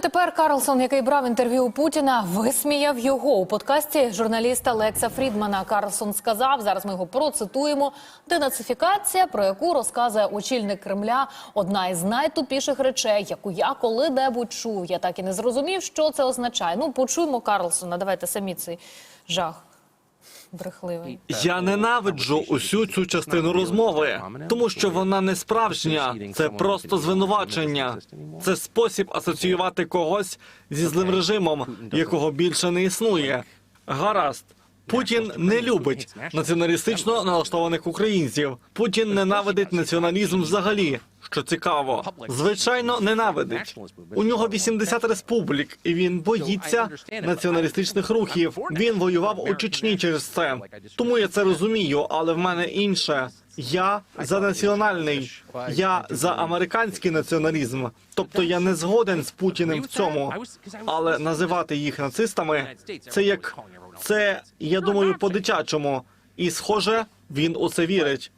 тепер Карлсон, який брав інтерв'ю у Путіна, висміяв його у подкасті журналіста Лекса Фрідмана. Карлсон сказав: зараз ми його процитуємо. Денацифікація, про яку розказує очільник Кремля, одна із найтупіших речей, яку я коли-небудь чув. Я так і не зрозумів, що це означає. Ну, почуємо Карлсона. Давайте самі цей жах брехливий. Я ненавиджу усю цю частину розмови, тому що вона не справжня. Це просто звинувачення. Це спосіб асоціювати когось зі злим режимом, якого більше не існує. Гаразд. Путін не любить націоналістично налаштованих українців. Путін ненавидить націоналізм взагалі. Що цікаво, звичайно, ненавидить. У нього 80 республік, і він боїться націоналістичних рухів. Він воював у Чечні через це. Тому я це розумію, але в мене інше. Я за національний, я за американський націоналізм. Тобто я не згоден з Путіним в цьому. Але називати їх нацистами це як це, я думаю, по-дитячому. І схоже, він у це вірить.